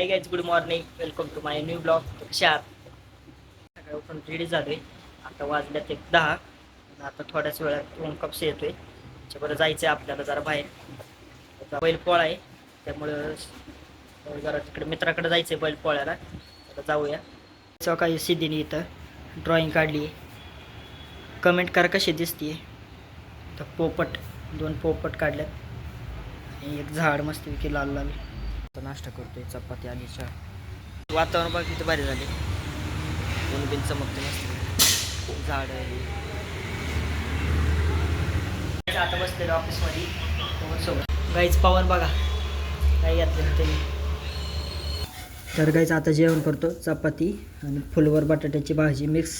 Hi guys good morning welcome to my new blog चार आहात पण उठून रेडी आहे आता वाजल्यात एक दहा. आता थोड्याच वेळात ओम कपसे आहे त्याच्याबरोबर जायचं आहे आपल्याला जरा बाहेर. आता बैल पोळा आहे. त्यामुळं जरा तिकडे मित्राकडे जायचं आहे बैल पोळ्याला. आता जाऊया. सकाळी सिद्धीने इथं ड्रॉइंग काढली आहे कमेंट करा कशी दिसते तर पोपट दोन पोपट काढल्यात. आणि एक झाड मस्तपैकी लाल लाल. आता नाश्ता करतोय चपाती आणि चहा. वातावरण बघ किती भारी झाले ऊन बिन चमकते मस्त. झाड. आहे आता बसलेलो ऑफिसमध्ये. सोबत गाईच पावन बघा. काही घातलं त्यांनी. तर गाईच आता जेवण करतो. चपाती आणि फुलवर बटाट्याची भाजी मिक्स.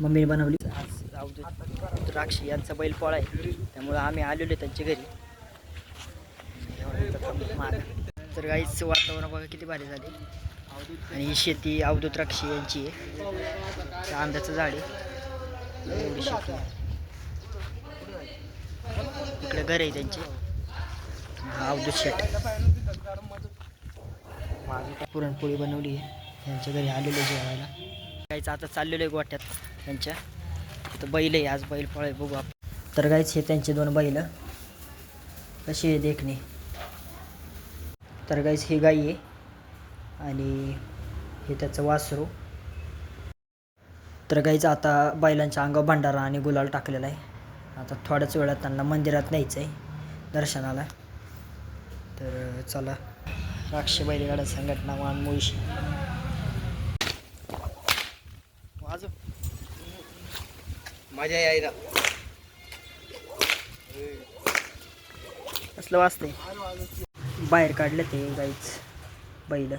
मम्मीने बनवली. आज अवधूत द्राक्ष यांचा बैल पोळा आहे. त्यामुळं आम्ही आलेलो आहे त्यांच्या घरी. एवढं तर गाईचं वातावरण बघा किती भारी झाले. आणि ही शेती अवधूत द्राक्ष यांची आहे. आंब्याचं झाड आहे. एवढी शेती इकडे घर आहे त्यांचे. हा अवधूत शेट पुरणपोळी बनवली आहे. त्यांच्या घरी आलेलो जेवायला. गाईचं आता चाललेलो आहे गोट्यात त्यांच्या. तर बैल आहे. आज बैल फळ आहे बघू आपण. तर गाईच हे त्यांचे दोन बैल. कशी आहे देखणे? तर गाईच ही गाई आहे. आणि हे त्याचं वासरू. तर गाईच आता बैलांच्या अंगावर भंडारा आणि गुलाल टाकलेला आहे. आता थोड्याच वेळात त्यांना मंदिरात न्यायचं आहे दर्शनाला. तर चला राक्षी बैलगाडा संघटना वाण मुळशी वाजव. माझ्या यायला कसलं वाजतंय? बाहेर काढलं ते गाईच बैल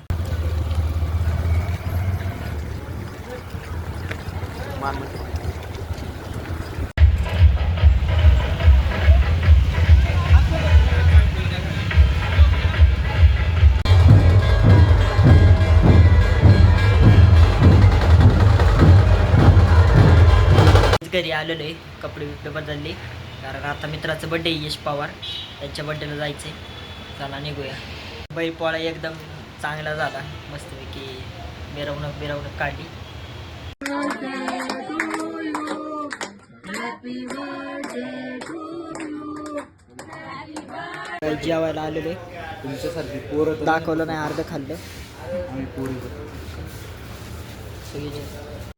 घरी आलेलो आहे कपडे बिपडे बदलले. कारण आता मित्राचं बड्डे यश पवार. त्यांच्या बड्डेला जायचं आहे चला निघूया. बैल पोळा एकदम चांगला झाला. मस्तपैकी मिरवणूक मिरवणूक काढली. जेवायला आलेलो. तुमच्यासारखी पोरं दाखवलं नाही अर्ध खाल्लं. आम्ही पोरी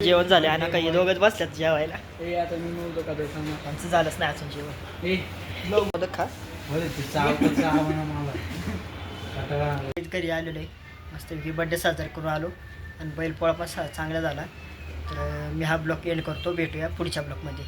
जेवण झाले आणि काही दोघंच बसल्यात जेवायला. ए आता मी नव्हतो का देखाना आमचं झालंच नाही अजून जेवण. खा. घरी आलेलो. आहे मस्तपैकी बड्डे साजरा करून आलो. आणि बैलपोळा पण सा चांगला झाला. तर मी हा ब्लॉग एंड करतो. भेटूया पुढच्या ब्लॉगमध्ये